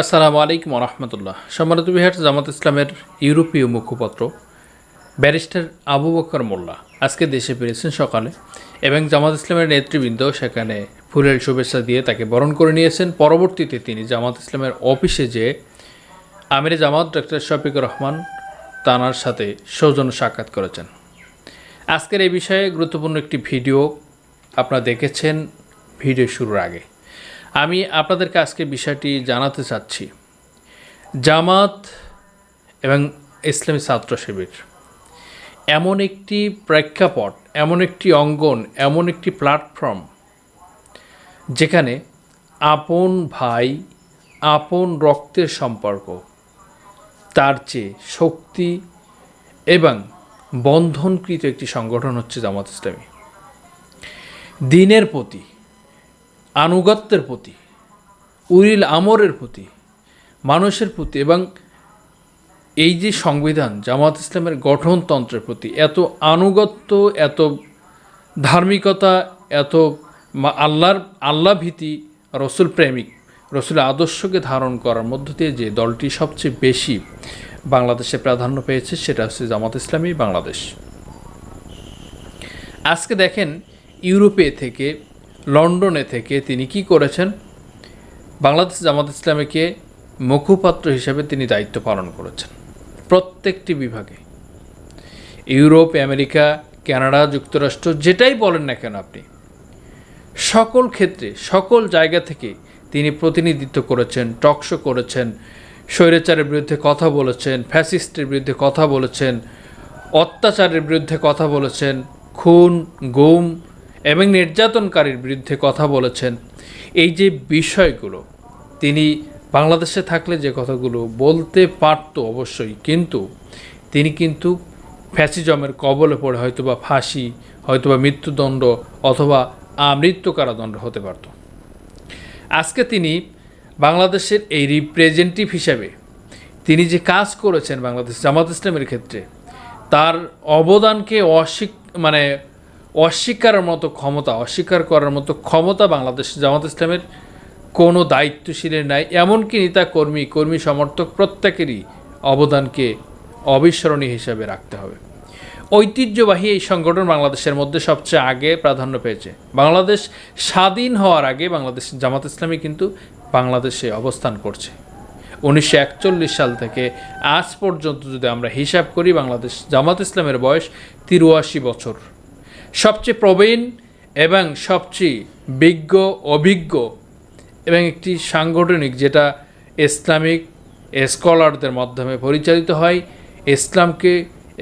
আসসালামু আলাইকুম রহমতুল্লাহ সম্মানিত বিহার, জামাত ইসলামের ইউরোপীয় মুখপত্র, ব্যারিস্টার আবু বকর মোল্লা আজকে দেশে ফিরেছেন সকালে এবং জামাত ইসলামের নেতৃবৃন্দ সেখানে ফুলের শুভেচ্ছা দিয়ে তাকে বরণ করে নিয়েছেন। পরবর্তীতে তিনি জামাত ইসলামের অফিসে যেয়ে আমির জামাত ডক্টর শফিকুর রহমান তানার সাথে সৌজন্য সাক্ষাৎ করেছেন। আজকের এই বিষয়ে গুরুত্বপূর্ণ একটি ভিডিও আপনারা দেখেছেন, ভিডিও শুরুর আগে। আমি আপনাদেরকে আজকে বিষয়টি জানাতে চাচ্ছি। জামাত এবং ইসলামী ছাত্র শিবির এমন একটি প্রেক্ষাপট, এমন একটি অঙ্গন, এমন একটি প্ল্যাটফর্ম যেখানে আপন ভাই, আপন রক্তের সম্পর্ক, তার চেয়ে শক্তি এবং বন্ধনকৃত একটি সংগঠন হচ্ছে জামাত ইসলামী। দিনের প্রতি আনুগত্যের প্রতি, উরিল আমরের প্রতি, মানুষের প্রতি এবং এই যে সংবিধান জামাত ইসলামের গঠনতন্ত্রের প্রতি এত আনুগত্য, এত ধার্মিকতা, এত আল্লাহর, আল্লাহ ভীতি, রসুল প্রেমিক, রসুল আদর্শকে ধারণ করার মধ্য দিয়ে যে দলটি সবচেয়ে বেশি বাংলাদেশে প্রাধান্য পেয়েছে সেটা হচ্ছে জামাত ইসলামী বাংলাদেশ। আজকে দেখেন ইউরোপে থেকে লন্ডনে থেকে তিনি কি করেছেন? বাংলাদেশ জামাত ইসলামীকে মুখপাত্র হিসেবে তিনি দায়িত্ব পালন করেছেন? প্রত্যেকটি বিভাগে। ইউরোপ, আমেরিকা, কানাডা, যুক্তরাষ্ট্র, যেটাই বলেন না কেন আপনি, সকল ক্ষেত্রে, সকল জায়গা থেকে তিনি প্রতিনিধিত্ব করেছেন টকশো করেছেন, স্বৈরাচারের বিরুদ্ধে কথা বলেছেন, ফ্যাসিস্টের বিরুদ্ধে কথা বলেছেন, অত্যাচারের বিরুদ্ধে কথা বলেছেন, খুন, গুম এবং নির্যাতনকারীর বিরুদ্ধে কথা বলেছেন। এই যে বিষয়গুলো, তিনি বাংলাদেশে থাকলে যে কথাগুলো বলতে পারতো অবশ্যই, কিন্তু তিনি কিন্তু ফ্যাসিজমের কবলে পড়ে হয়তোবা ফাঁসি, হয়তোবা মৃত্যুদণ্ড অথবা আমৃত্যু কারাদণ্ড হতে পারত। আজকে তিনি বাংলাদেশের এই রিপ্রেজেন্টেটিভ হিসাবে তিনি যে কাজ করেছেন বাংলাদেশ জামাত ইসলামের ক্ষেত্রে, তার অবদানকে অস্বীক মানে অস্বীকারের মতো ক্ষমতা, অস্বীকার করার মতো ক্ষমতা বাংলাদেশ জামাত ইসলামের কোনো দায়িত্বশীলের নাই। এমনকি নেতা কর্মী কর্মী সমর্থক প্রত্যেকেরই অবদানকে অবিস্মরণীয় হিসাবে রাখতে হবে। ঐতিহ্যবাহী এই সংগঠন বাংলাদেশের মধ্যে সবচেয়ে আগে প্রাধান্য পেয়েছে। বাংলাদেশ স্বাধীন হওয়ার আগে বাংলাদেশ জামাত ইসলামী কিন্তু বাংলাদেশে অবস্থান করছে। উনিশশো একচল্লিশ সাল থেকে আজ পর্যন্ত যদি আমরা হিসাব করি, বাংলাদেশ জামাত ইসলামের বয়স তিরুয়াশি বছর। সবচেয়ে প্রবীণ এবং সবচেয়ে বিজ্ঞ, অভিজ্ঞ এবং একটি সাংগঠনিক যেটা ইসলামিক স্কলারদের মাধ্যমে পরিচালিত হয়, ইসলামকে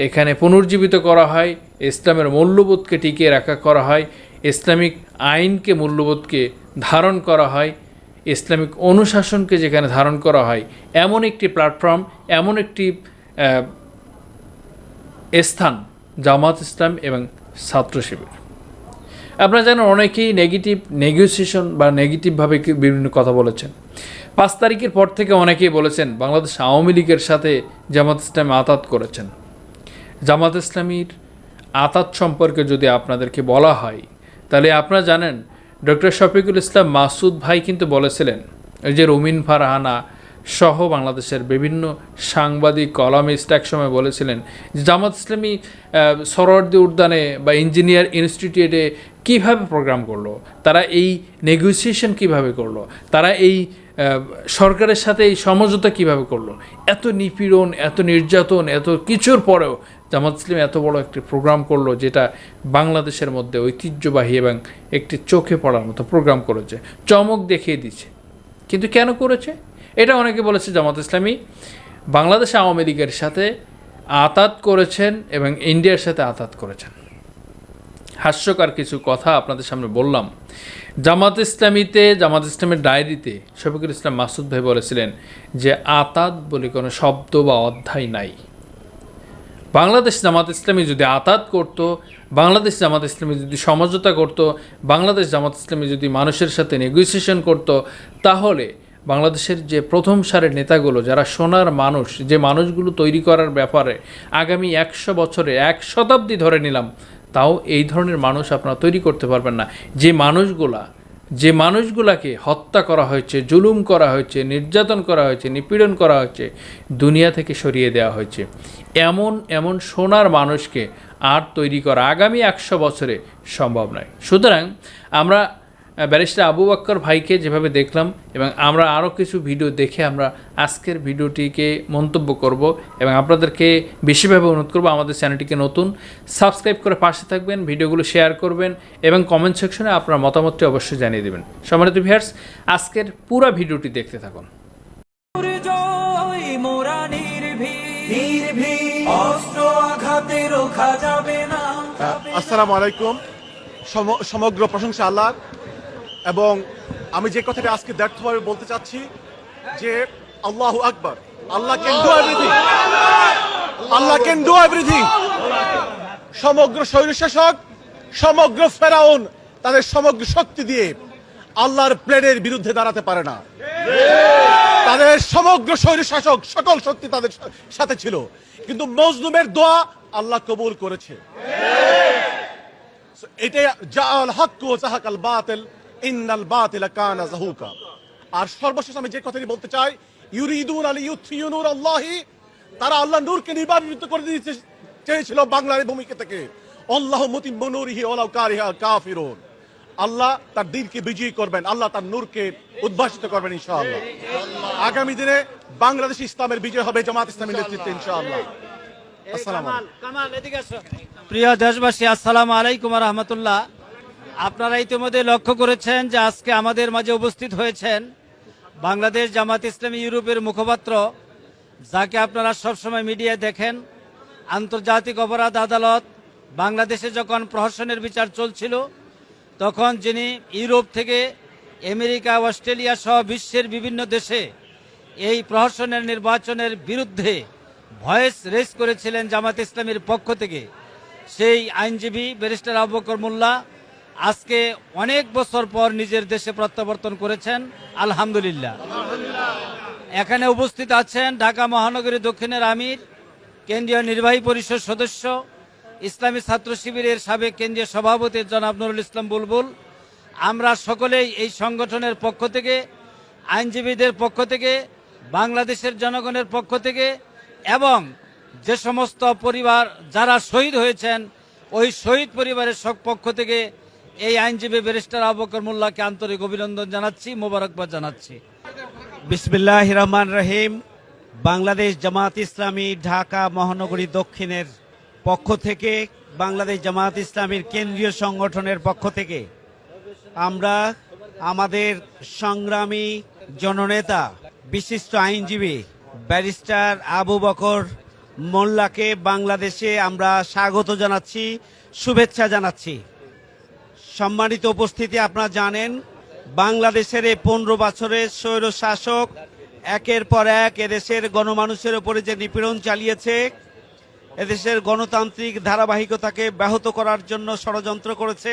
এখানে পুনর্জীবিত করা হয়, ইসলামের মূল্যবোধকে টিকিয়ে রাখা করা হয়, ইসলামিক আইনকে মূল্যবোধকে ধারণ করা হয়, ইসলামিক অনুশাসনকে যেখানে ধারণ করা হয়, এমন একটি প্ল্যাটফর্ম এমন একটি স্থান, জামাত ইসলাম এবং ছাত্র শিবির। আপনারা জানেন অনেকেই নেগেটিভ নেগোসিয়েশন বা নেগেটিভভাবে বিভিন্ন কথা বলেছেন। পাঁচ তারিখের পর থেকে অনেকেই বলেছেন, বাংলাদেশ আওয়ামী লীগের সাথে জামাত ইসলাম আতাত করেছেন। জামাত ইসলামীর আতাত সম্পর্কে যদি আপনাদেরকে বলা হয়, তাহলে আপনারা জানেন, ডক্টর শফিকুল ইসলাম মাসুদ ভাই কিন্তু বলেছিলেন ওই যে রুমিন ফারহানা সহ বাংলাদেশের বিভিন্ন সাংবাদিক কলামিস্ট এক সময় বলেছিলেন জামাত ইসলামী আহ, উদ্যানে বা ইঞ্জিনিয়ার ইনস্টিটিউটে কীভাবে প্রোগ্রাম করল? তারা এই নেগোসিয়েশন কীভাবে করল? তারা এই সরকারের সাথে এই সমঝোতা কীভাবে করল? এত নিপীড়ন এত নির্যাতন এত কিছুর পরেও জামাত ইসলাম এত বড় একটি প্রোগ্রাম করল যেটা বাংলাদেশের মধ্যে ঐতিহ্যবাহী এবং একটি চোখে পড়ার মতো প্রোগ্রাম করেছে। চমক দেখিয়ে দিচ্ছে। কিন্তু কেন করেছে? এটা অনেকে বলেছে জামাত ইসলামী, বাংলাদেশ আওয়ামী লীগের সাথে আতাত করেছেন এবং ইন্ডিয়ার সাথে আতাত করেছেন। হাস্যকর কিছু কথা আপনাদের সামনে বললাম। জামাত ইসলামীতে, জামাত ইসলামের ডায়েরিতে শফিকুল ইসলাম মাসুদ ভাই বলেছিলেন যে আতাত বলে কোনো শব্দ বা অধ্যায় নাই। বাংলাদেশ জামাত ইসলামী যদি আতাত করত, বাংলাদেশ জামাত ইসলামী যদি সমঝোতা করত, বাংলাদেশ জামাত ইসলামী যদি মানুষের সাথে নেগোসিয়েশন করত, তাহলে বাংলাদেশের যে প্রথম সারের নেতাগুলো, যারা সোনার মানুষ, যে মানুষগুলো তৈরি করার ব্যাপারে আগামী একশো বছরে এক শতাব্দী ধরে নিলাম, তাও এই ধরনের মানুষ আপনারা তৈরি করতে পারবেন না। যে মানুষগুলা, যে মানুষগুলাকে হত্যা করা হয়েছে, জুলুম করা হয়েছে, নির্যাতন করা হয়েছে, নিপীড়ন করা হয়েছে, দুনিয়া থেকে সরিয়ে দেওয়া হয়েছে। এমন এমন সোনার মানুষকে আর তৈরি করা আগামী একশো বছরে সম্ভব নয়। সুতরাং আমরা ব্যারিস্টার আবু বাক্কর ভাইকে যেভাবে দেখলাম এবং আমরা আরও কিছু ভিডিও দেখে আমরা আজকের ভিডিওটিকে মন্তব্য করব এবং আপনাদেরকে বেশিভাবে অনুরোধ করব আমাদের চ্যানেলটিকে নতুন সাবস্ক্রাইব করে পাশে থাকবেন ভিডিওগুলো শেয়ার করবেন এবং কমেন্ট সেকশনে আপনার মতামতটি অবশ্যই জানিয়ে দেবেন। সম্মানিত ভিয়ার্স আজকের পুরো ভিডিওটি দেখতে থাকুন। আসসালামু আলাইকুম। সম- সমগ্র প্রশংসা আল্লাহ এবং আমি যে কথাটা আজকে ব্যর্থভাবে বলতে চাচ্ছি, যে আল্লাহ আকবর। Allah can do everything Allah can do everything সমগ্র স্বৈরশাসক, সমগ্র ফেরাউন তাদের সমগ্র শক্তি দিয়ে আল্লাহর প্লেনের বিরুদ্ধে দাঁড়াতে পারে না। তাদের সমগ্র স্বৈরশাসক সকল শক্তি তাদের সাথে ছিল। কিন্তু মজলুমের দোয়া আল্লাহ কবুল করেছে। এটাই জাআল হক ও জাহাকাল বাতিল। ইন্নাল বাতিল কানা জাহুকা। আর সর্বশেষ আমি যে কথাটি বলতে চাই ইউরিদুন আলী ইউথিয়ু নূর আল্লাহি তারা আল্লাহ নূরকে নির্বাপিত করে দিতে চেয়েছিল বাংলার ভূমিকা থেকে। আল্লাহ ওয়ালাউ কারিহা কাফিরুন। আল্লাহ তার দিনকে বিজয়ী করবেন আল্লাহ তার নূরকে উদ্ভাসিত করবেন ইনশাআল্লাহ। আগামী দিনে বাংলাদেশ ইসলামের বিজয় হবে জামাত ইসলামের নেতৃত্বে ইনশাআল্লাহ। প্রিয় দেশবাসী আসসালামু আলাইকুম রহমতুল্লাহ। আপনারা ইতিমধ্যে লক্ষ্য করেছেন যে আজকে আমাদের মাঝে উপস্থিত হয়েছেন বাংলাদেশ জামাত ইসলামী ইউরোপের মুখপাত্র, যাকে আপনারা সবসময় মিডিয়ায় দেখেন। আন্তর্জাতিক অপরাধ আদালত, বাংলাদেশে যখন প্রহসনের বিচার চলছিল, তখন যিনি ইউরোপ থেকে আমেরিকা, অস্ট্রেলিয়া সহ বিশ্বের বিভিন্ন দেশে এই প্রহসনের নির্বাচনের বিরুদ্ধে ভয়েস রেস করেছিলেন জামাত ইসলামের পক্ষ থেকে সেই আইনজীবী ব্যারিস্টার আবু বকর মোল্লা। আজকে অনেক বছর পর নিজের দেশে প্রত্যাবর্তন করেছেন, আলহামদুলিল্লাহ। এখানে উপস্থিত আছেন ঢাকা মহানগরী দক্ষিণের আমির, কেন্দ্রীয় নির্বাহী পরিষদ সদস্য, ইসলামী ছাত্র শিবিরের সাবেক কেন্দ্রীয় সভাপতি জনাব নুরুল ইসলাম বুলবুল। আমরা সকলেই এই সংগঠনের পক্ষ থেকে, আইনজীবীদের পক্ষ থেকে, বাংলাদেশের জনগণের পক্ষ থেকে এবং যে সমস্ত পরিবার যারা শহীদ হয়েছেন, ওই শহীদ পরিবারের সব পক্ষ থেকে এই আইনজীবী ব্যারিস্টার আবকর মোল্লাকে আন্তরিক অভিনন্দন জানাচ্ছি, মোবারকবাদ জানাচ্ছি। বিসমিল্লাহ রহমান রহিম। বাংলাদেশ জামাত ইসলামী ঢাকা মহানগরী দক্ষিণের পক্ষ থেকে, বাংলাদেশ জামাত ইসলামীর কেন্দ্রীয় সংগঠনের পক্ষ থেকে, আমরা আমাদের সংগ্রামী জননেতা, বিশিষ্ট আইনজীবী ব্যারিস্টার আবু বকর মোল্লাকে বাংলাদেশে আমরা স্বাগত জানাচ্ছি, শুভেচ্ছা জানাচ্ছি। সম্মানিত উপস্থিতি, আপনারা জানেন বাংলাদেশের এই পনেরো বছরের স্বৈর শাসক একের পর এক এদেশের গণমানুষের ওপরে যে নিপীড়ন চালিয়েছে, এদেশের গণতান্ত্রিক ধারাবাহিকতাকে ব্যাহত করার জন্য ষড়যন্ত্র করেছে,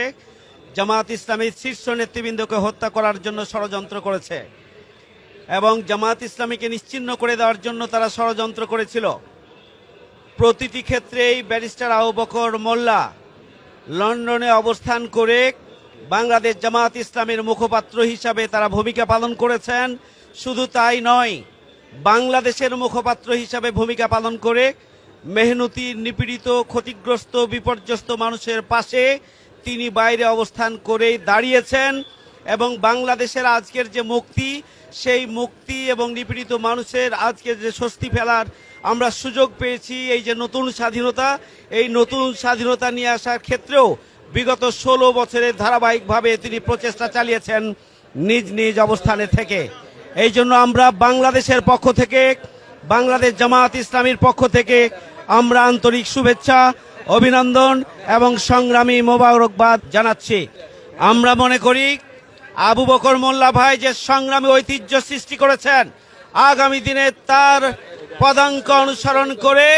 জামাত ইসলামীর শীর্ষ নেতৃবৃন্দকে হত্যা করার জন্য ষড়যন্ত্র করেছে এবং জামাত ইসলামীকে নিশ্চিহ্ন করে দেওয়ার জন্য তারা ষড়যন্ত্র করেছিল। প্রতিটি ক্ষেত্রেই ব্যারিস্টার আবু বকর মোল্লা লন্ডনে অবস্থান করে বাংলাদেশ জামাত ইসলামের মুখপাত্র হিসাবে তারা ভূমিকা পালন করেছেন। শুধু তাই নয়, বাংলাদেশের মুখপাত্র হিসাবে ভূমিকা পালন করে মেহনতি, নিপীড়িত, ক্ষতিগ্রস্ত, বিপর্যস্ত মানুষের পাশে তিনি বাইরে অবস্থান করেই দাঁড়িয়েছেন এবং বাংলাদেশের আজকের যে মুক্তি, সেই মুক্তি এবং নিপীড়িত মানুষের আজকে যে স্বস্তি ফেলার আমরা সুযোগ পেয়েছি এই যে নতুন স্বাধীনতা, এই নতুন স্বাধীনতা নিয়ে আসার ক্ষেত্রেও বিগত ষোলো বছরের ধারাবাহিকভাবে তিনি প্রচেষ্টা চালিয়েছেন নিজ নিজ অবস্থানে থেকে। এই জন্য আমরা বাংলাদেশের পক্ষ থেকে, বাংলাদেশ জামাত ইসলামীর পক্ষ থেকে আমরা আন্তরিক শুভেচ্ছা, অভিনন্দন এবং সংগ্রামী মোবারকবাদ জানাচ্ছি। আমরা মনে করি আবু বকর মোল্লা ভাই যে সংগ্রামী ঐতিহ্য সৃষ্টি করেছেন, আগামী দিনে তার পদাঙ্ক অনুসরণ করে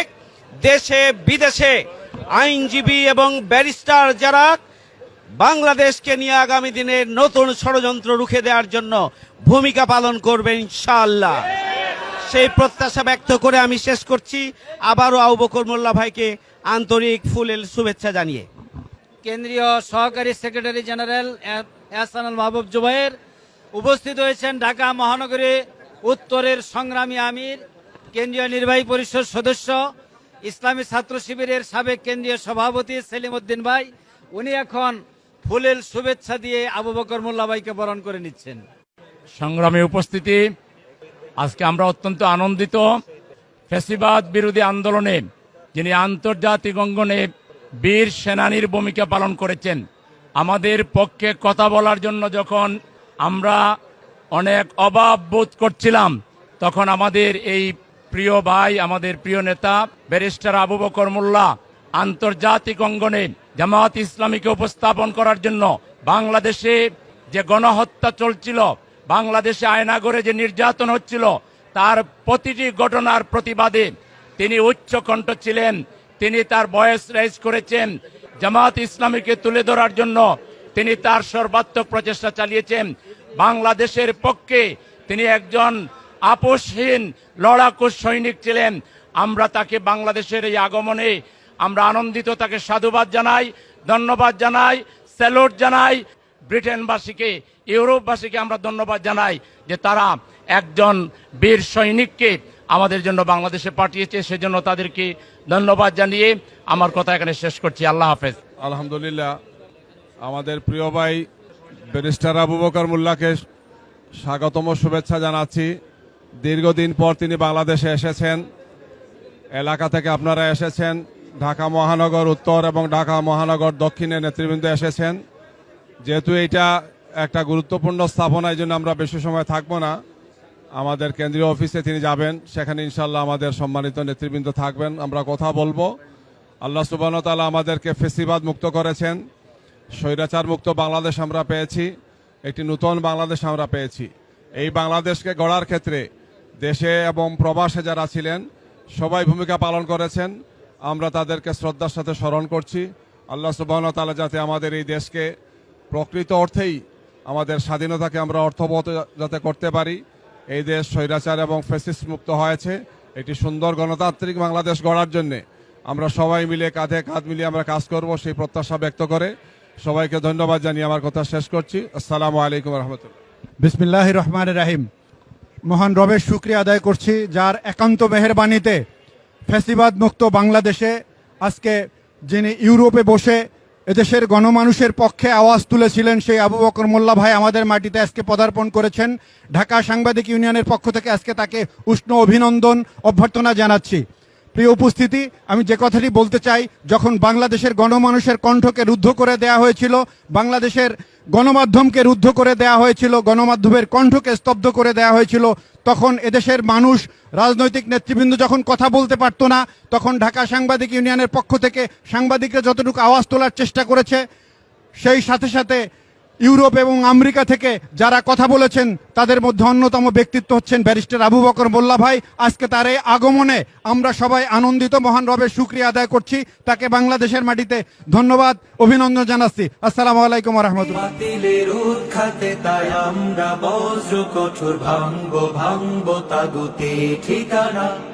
দেশে, বিদেশে আইনজীবী এবং ব্যারিস্টার যারা বাংলাদেশকে নিয়ে আগামী দিনে নতুন ষড়যন্ত্র রুখে দেওয়ার জন্য ভূমিকা পালন করবেন ইনশাআল্লাহ। সেই প্রত্যাশা ব্যক্ত করে আমি শেষ করছি। আবারও আবু বকর মোল্লা ভাইকে আন্তরিক ফুলের শুভেচ্ছা জানিয়ে। কেন্দ্রীয় সহকারী সেক্রেটারি জেনারেল এহসানুল মাহবুব জুবাইর উপস্থিত হয়েছেন ঢাকা মহানগরী উত্তরের সংগ্রামী আমির। কেন্দ্রীয় নির্বাহী পরিষদ সদস্য, ইসলামী ছাত্র শিবিরের সাবেক কেন্দ্রীয় সভাপতি সেলিম উদ্দিন ভাই, উনি এখন ফুলের শুভেচ্ছা দিয়ে আবু বকর মোল্লা ভাইকে বরণ করে নিচ্ছেন। সংগ্রামী উপস্থিতি, আজকে আমরা অত্যন্ত আনন্দিত ফেসিবাদ বিরোধী আন্দোলনে যিনি আন্তর্জাতিক অঙ্গনে বীর সেনানীর ভূমিকা পালন করেছেন, আমাদের পক্ষে কথা বলার জন্য যখন আমরা অনেক অভাব বোধ করছিলাম, তখন আমাদের এই প্রিয় ভাই, আমাদের প্রিয় নেতা, ব্যারিস্টার আবু বকর মোল্লা, আন্তর্জাতিক অঙ্গনে জামাত ইসলামীকে উপস্থাপন করার জন্য বাংলাদেশে যে গণহত্যা চলছিল, বাংলাদেশে আয়নাগরে যে নির্যাতন হচ্ছিল, তার প্রতিটি ঘটনার প্রতিবাদে তিনি উচ্চ কণ্ঠ ছিলেন, তিনি তার বয়স রাইজ করেছেন জামাত ইসলামীকে তুলে ধরার জন্য তিনি তার সর্বাত্মক প্রচেষ্টা চালিয়েছেন, বাংলাদেশের পক্ষে তিনি একজন আপোষহীন লড়াকু সৈনিক ছিলেন। আমরা তাকে বাংলাদেশের এই আগমনে আমরা আনন্দিত, তাকে সাধুবাদ জানাই, ধন্যবাদ জানাই, স্যালুট জানাই। ব্রিটেনবাসীকে, ইউরোপবাসীকে আমরা ধন্যবাদ জানাই যে তারা একজন বীর সৈনিককে আমাদের জন্য বাংলাদেশে পাঠিয়েছে। সেজন্য তাদেরকে ধন্যবাদ জানিয়ে আমার কথা এখানে শেষ করছি। আল্লাহ হাফেজ। আলহামদুলিল্লাহ, আমাদের প্রিয় ভাই ব্যারিস্টার আবু বকর মোল্লাকে স্বাগতম শুভেচ্ছা জানাচ্ছি। দীর্ঘদিন পর তিনি বাংলাদেশে এসেছেন। এলাকা থেকে আপনারা এসেছেন। ঢাকা মহানগর উত্তর এবং ঢাকা মহানগর দক্ষিণে নেতৃবৃন্দ এসেছেন। যেহেতু এটা একটা গুরুত্বপূর্ণ স্থাপনা, এই জন্য আমরা বেশি সময় থাকব না। আমাদের কেন্দ্রীয় অফিসে তিনি যাবেন। সেখানে ইনশাল্লাহ আমাদের সম্মানিত নেতৃবৃন্দ থাকবেন। আমরা কথা বলব। আল্লাহ সুবান তালা আমাদেরকে ফেসিবাদ মুক্ত করেছেন। স্বৈরাচার মুক্ত বাংলাদেশ আমরা পেয়েছি। একটি নূতন বাংলাদেশ আমরা পেয়েছি। এই বাংলাদেশকে গড়ার ক্ষেত্রে দেশে এবং প্রবাসে যারা ছিলেন, সবাই ভূমিকা পালন করেছেন। আমরা তাদেরকে শ্রদ্ধার সাথে স্মরণ করছি। আল্লাহ সুবাহ তালা যাতে আমাদের এই দেশকে প্রকৃত অর্থেই আমাদের স্বাধীনতাকে আমরা অর্থবহত যাতে করতে পারি। এই দেশ স্বৈরাচার এবং ফেসিস্ট মুক্ত হয়েছে। এটি সুন্দর গণতান্ত্রিক বাংলাদেশ গড়ার জন্যে। আমরা সবাই মিলে কাঁধে কাঁধ মিলিয়ে আমরা কাজ করব সেই প্রত্যাশা ব্যক্ত করে। সবাইকে ধন্যবাদ জানিয়ে আমার কথা শেষ করছি। আসসালামু আলাইকুম রহমতুল্লাহ। বিসমিল্লাহ রহমান রাহিম। মহান রবের শুক্রিয়া আদায় করছি, যার একান্ত মেহরবানিতে ফ্যাসিবাদ মুক্ত বাংলাদেশে আজকে যিনি ইউরোপে বসে এদেশের গণমানুষের পক্ষে আওয়াজ তুলেছিলেন, সেই আবু বকর মোল্লা ভাই আমাদের মাটিতে আজকে পদার্পণ করেছেন। ঢাকা সাংবাদিক ইউনিয়নের পক্ষ থেকে আজকে তাকে উষ্ণ অভিনন্দন, অভ্যর্থনা জানাচ্ছি। প্রিয় উপস্থিতি, আমি যে কথাটি বলতে চাই, যখন বাংলাদেশের গণমানুষের কণ্ঠকে রুদ্ধ করে দেয়া হয়েছিল, বাংলাদেশের গণমাধ্যমকে রুদ্ধ করে দেয়া হয়েছিল, গণমাধ্যমের কণ্ঠকে স্তব্ধ করে দেয়া হয়েছিল, তখন এদেশের মানুষ, রাজনৈতিক নেতৃবৃন্দ যখন কথা বলতে পারতো না, তখন ঢাকা সাংবাদিক ইউনিয়নের পক্ষ থেকে সাংবাদিকরা যতটুকু আওয়াজ তোলার চেষ্টা করেছে, সেই সাথে সাথে ইউরোপ এবং আমেরিকা থেকে যারা কথা বলেছেন, তাদের মধ্যে অন্যতম ব্যক্তিত্ব হচ্ছেন ব্যারিস্টার আবু বকর মোল্লা ভাই। আজকে তার এই আগমনে আমরা সবাই আনন্দিত, মহান রবের শুক্রিয়া আদায় করছি। তাকে বাংলাদেশের মাটিতে ধন্যবাদ, অভিনন্দন জানাচ্ছি। আসসালাম আলাইকুম ঠিকানা